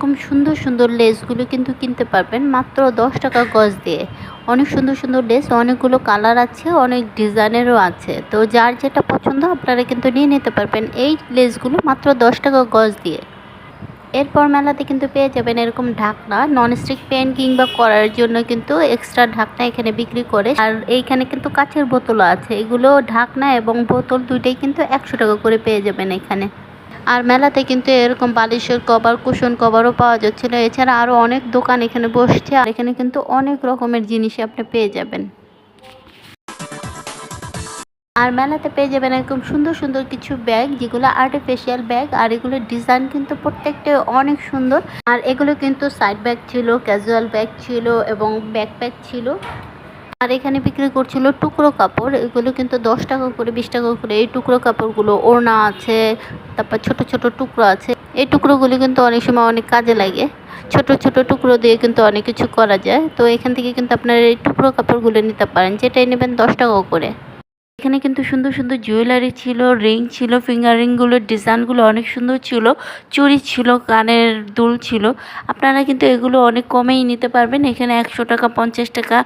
এরকম সুন্দর সুন্দর লেসগুলো কিন্তু কিনতে পারবেন, মাত্র দশ টাকা গজ দিয়ে। অনেক সুন্দর সুন্দর লেস, অনেকগুলো কালার আছে, অনেক ডিজাইনেরও আছে। তো যার যেটা পছন্দ আপনারা কিন্তু নিয়ে নিতে পারবেন এই লেসগুলো মাত্র দশ টাকা গজ দিয়ে। এরপর মেলাতে কিন্তু পেয়ে যাবেন এরকম ঢাকনা ননস্টিক প্যান কিংবা করার জন্য কিন্তু এক্সট্রা ঢাকনা এখানে বিক্রি করে। আর এইখানে কিন্তু কাচের বোতলও আছে, এগুলো ঢাকনা এবং বোতল দুইটাই কিন্তু একশো টাকা করে পেয়ে যাবেন এখানে। আর মেলাতে কিন্তু এরকম বালিশের কভার, কুশন কভারও পাওয়া যাচ্ছিল। এছাড়া আরও অনেক দোকান এখানে বসছে আর এখানে কিন্তু অনেক রকমের জিনিস আপনি পেয়ে যাবেন। আর মেলাতে পেয়ে যাবেন এরকম সুন্দর সুন্দর কিছু ব্যাগ, যেগুলো আর্টিফিশিয়াল ব্যাগ আর এগুলোর ডিজাইন কিন্তু প্রত্যেকটা অনেক সুন্দর। আর এগুলো কিন্তু সাইড ব্যাগ ছিল ক্যাজুয়াল ব্যাগ ছিল এবং ব্যাকপ্যাক ছিল। আর এখানে বিক্রি করছিল টুকরো কাপড়। এগুলো কিন্তু দশ টাকা করে, বিশ টাকা করে এই টুকরো কাপড়গুলো, ওড়না আছে, তারপর ছোট ছোট টুকরো আছে। এই টুকরোগুলি কিন্তু অনেক সময় অনেক কাজে লাগে। ছোট ছোট টুকরো দিয়ে কিন্তু অনেক কিছু করা যায়। তো এখান থেকে কিন্তু আপনারা এই টুকরো কাপড়গুলো নিতে পারেন, যেটাই নেবেন দশ টাকা করে। এখানে কিন্তু সুন্দর সুন্দর জুয়েলারি ছিল, রিং ছিল, ফিঙ্গার রিংগুলোর ডিজাইনগুলো অনেক সুন্দর ছিল, চুড়ি ছিল, কানের দুল ছিল। আপনারা কিন্তু এগুলো অনেক কমেই নিতে পারবেন। এখানে একশো টাকা, পঞ্চাশ টাকা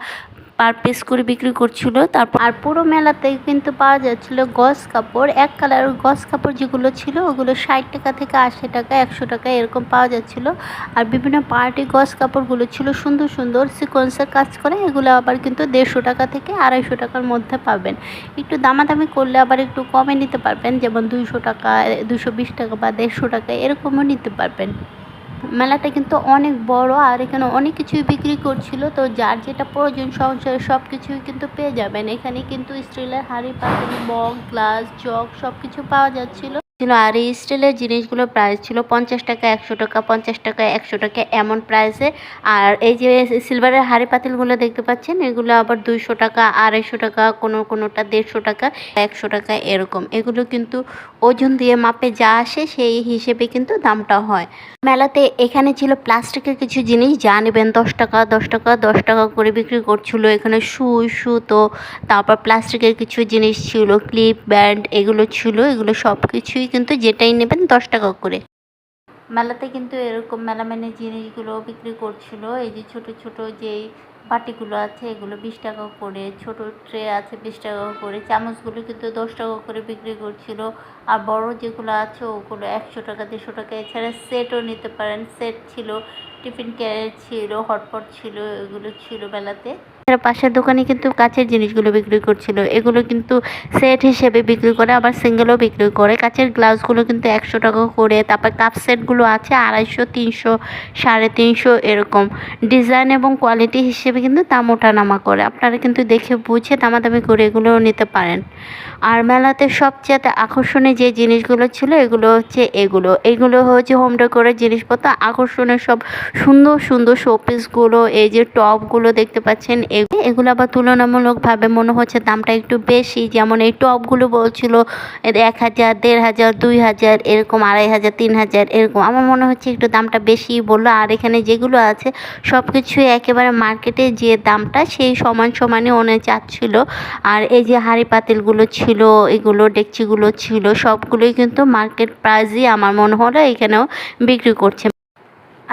পার পিস করে বিক্রি করছিল, তারপর আর পুরো মেলাতে কিন্তু পাওয়া যাচ্ছিল গস কাপড়, এক কালার গস কাপড় যেগুলো ছিল, ওগুলো ষাট টাকা থেকে আশি টাকা, একশো টাকা এরকম পাওয়া যাচ্ছিল। আর বিভিন্ন পার্টি গস কাপড়গুলো ছিল সুন্দর সুন্দর সিকোয়েন্সের কাজ করে, এগুলো আবার কিন্তু দেড়শো টাকা থেকে আড়াইশো টাকার মধ্যে পাবেন। একটু দামাদামি করলে আবার একটু কমে নিতে পারবেন, যেমন দুইশো টাকা দুশো বিশ টাকা বা দেড়শো টাকা এরকমও নিতে পারবেন। মেলাটা কিন্তু অনেক বড়, আর এখানে অনেক কিছুই বিক্রি করছিল, তো যার যেটা প্রয়োজন সংসারে সব কিছুই কিন্তু পেয়ে যাবেন। এখানে কিন্তু স্টিলের হাঁড়ি পাতিল বক, গ্লাস, চক সব কিছু পাওয়া যাচ্ছিল। ছিল আর এই স্টিলের জিনিসগুলো প্রাইস ছিল পঞ্চাশ টাকা, একশো টাকা, পঞ্চাশ টাকা, একশো টাকা এমন প্রাইসে আর এই যে সিলভারের হাড়ি পাতিলগুলো দেখতে পাচ্ছেন, এগুলো আবার দুইশো টাকা, আড়াইশো টাকা, কোনো কোনোটা দেড়শো টাকা, একশো টাকা এরকম। এগুলো কিন্তু ওজন দিয়ে মাপে যা আসে সেই হিসেবে কিন্তু দামটা হয়। মেলাতে এখানে ছিল প্লাস্টিকের কিছু জিনিস, যা নেবেন দশ টাকা দশ টাকা দশ টাকা করে বিক্রি করছিল। এখানে সুই, সুতো, তারপর প্লাস্টিকের কিছু জিনিস ছিল ক্লিপ ব্যান্ড এগুলো ছিল, এগুলো সব কিছুই কিন্তু যেটাই নেবেন দশ টাকা করে। মেলাতে কিন্তু এরকম মেলামেনের জিনিসগুলো বিক্রি করছিল। এই যে ছোট ছোট যেই বাটিগুলো আছে, এগুলো বিশ টাকা করে। ছোট ট্রে আছে বিশ টাকা করে। চামচগুলো কিন্তু দশ টাকা করে বিক্রি করছিল। আর বড় যেগুলো আছে, ওগুলো একশো টাকা, দেড়শো টাকা। এছাড়া সেটও নিতে পারেন। সেট ছিল, টিফিন ক্যারিয়ার ছিল, হটপট ছিল, এগুলো ছিল মেলাতে। এছাড়া পাশের দোকানে কিন্তু কাচের জিনিসগুলো বিক্রি করছিল। এগুলো কিন্তু সেট হিসেবে বিক্রি করে, আবার সিঙ্গেলও বিক্রি করে। কাচের গ্লাসগুলো কিন্তু একশো টাকা করে, তারপর কাপ সেটগুলো আছে আড়াইশো, তিনশো, সাড়ে তিনশো এরকম। ডিজাইন এবং কোয়ালিটি হিসেবে কিন্তু দাম ওঠানামা করে। আপনারা কিন্তু দেখে বুঝে দামাদামি করে এগুলোও নিতে পারেন। আর মেলাতে সবচেয়ে আকর্ষণীয় যে জিনিসগুলো ছিল, এগুলো হচ্ছে এগুলো। এগুলো হচ্ছে হোম ডেকোরের জিনিসপত্র। আকর্ষণীয় সব সুন্দর সুন্দর শোপিসগুলো এই যে টপগুলো দেখতে পাচ্ছেন এগুলো আবার তুলনামূলকভাবে মনে হচ্ছে দামটা একটু বেশি। যেমন এই টপগুলো বলছিল এক হাজার, দেড় হাজার, দুই হাজার, এরকম আড়াই হাজার, তিন হাজার, এরকম। আমার মনে হচ্ছে একটু দামটা বেশি বলল। আর এখানে যেগুলো আছে সব কিছুই একেবারে মার্কেটে যে দামটা, সেই সমান সমানই ওনে চাচ্ছিল। আর এই যে হাঁড়ি পাতিলগুলো ছিল, এগুলো, ডেকচিগুলো ছিল, সবগুলোই কিন্তু মার্কেট প্রাইসই আমার মনে হলো এখানেও বিক্রি করছে।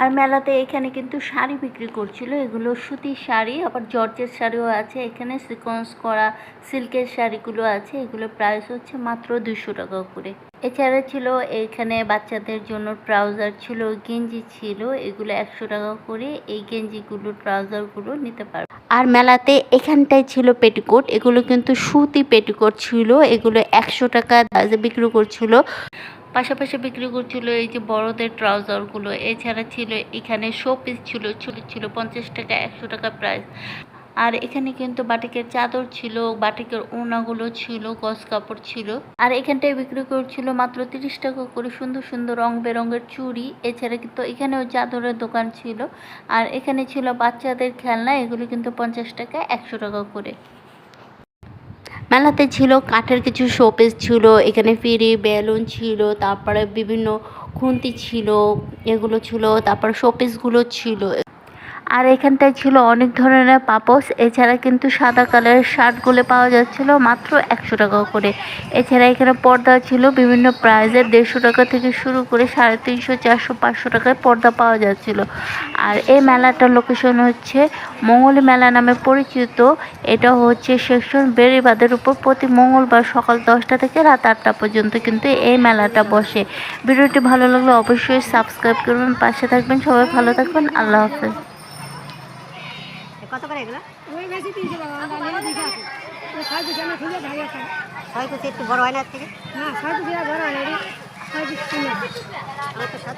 আর মেলাতে এখানে কিন্তু শাড়ি বিক্রি করছিল। এগুলো সুতির শাড়ি, আবার জর্জের শাড়িও আছে। এখানে সিকোয়েন্স করা সিল্কের শাড়িগুলো আছে। এগুলো প্রাইস হচ্ছে মাত্র দুশো টাকা করে। এছাড়া ছিল এখানে বাচ্চাদের জন্য ট্রাউজার ছিল, গেঞ্জি ছিল। এগুলো একশো টাকা করে এই গেঞ্জিগুলো ট্রাউজারগুলো নিতে পারবে। আর মেলাতে এখানটায় ছিল পেটিকোট এগুলো কিন্তু সুতি পেটিকোট ছিল। এগুলো একশো টাকা বিক্রি করছিল। পাশাপাশি বিক্রি করছিল এই যে বড়দের ট্রাউজারগুলো। এছাড়া ছিল এখানে শো পিস ছিল ছোট ছিল পঞ্চাশ টাকা, একশো টাকা প্রাইস আর এখানে কিন্তু বাটিকের চাদর ছিল, বাটিকের ওড়নাগুলো ছিল গস কাপড় ছিল। আর এখানটায় বিক্রি করছিল মাত্র তিরিশ টাকা করে সুন্দর সুন্দর রং বেরঙের চুড়ি। এছাড়া কিন্তু এখানেও চাদরের দোকান ছিল। আর এখানে ছিল বাচ্চাদের খেলনা, এগুলো কিন্তু পঞ্চাশ টাকা, একশো টাকা করে। মেলাতে ছিল, কাঠের কিছু শোপিস ছিল, এখানে ফিরি বেলুন ছিল, তারপরে বিভিন্ন খুন্তি ছিল, এগুলো ছিল, তারপর শোপিসগুলো ছিল। আর এখানটায় ছিল অনেক ধরনের পাপোস এছাড়া কিন্তু সাদা কালারের শার্টগুলো পাওয়া যাচ্ছিল মাত্র একশো টাকা করে। এছাড়া এখানে পর্দা ছিল বিভিন্ন প্রাইজের দেড়শো টাকা থেকে শুরু করে সাড়ে তিনশো, চারশো, পাঁচশো টাকায় পর্দা পাওয়া যাচ্ছিল। আর এই মেলাটার লোকেশন হচ্ছে মঙ্গল মেলা নামে পরিচিত। এটা হচ্ছে সেকশন বেড়িবাদের উপর প্রতি মঙ্গলবার সকাল দশটা থেকে রাত আটটা পর্যন্ত কিন্তু এই মেলাটা বসে। ভিডিওটি ভালো লাগলে অবশ্যই সাবস্ক্রাইব করবেন পাশে থাকবেন। সবাই ভালো থাকবেন। আল্লাহ হাফেজ। কত করে এগুলো? ওই বেশি তিনশো টাকা ছয় পিস আমরা খুঁজে ভাই আছে। ছয় কুচি একটু বড় হয় না থেকে? ছয় বড় হয় না ছয় পিস আমার তো সাত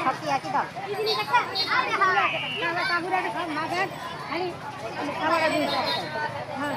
কুচি কি একই দাম? সব হ্যাঁ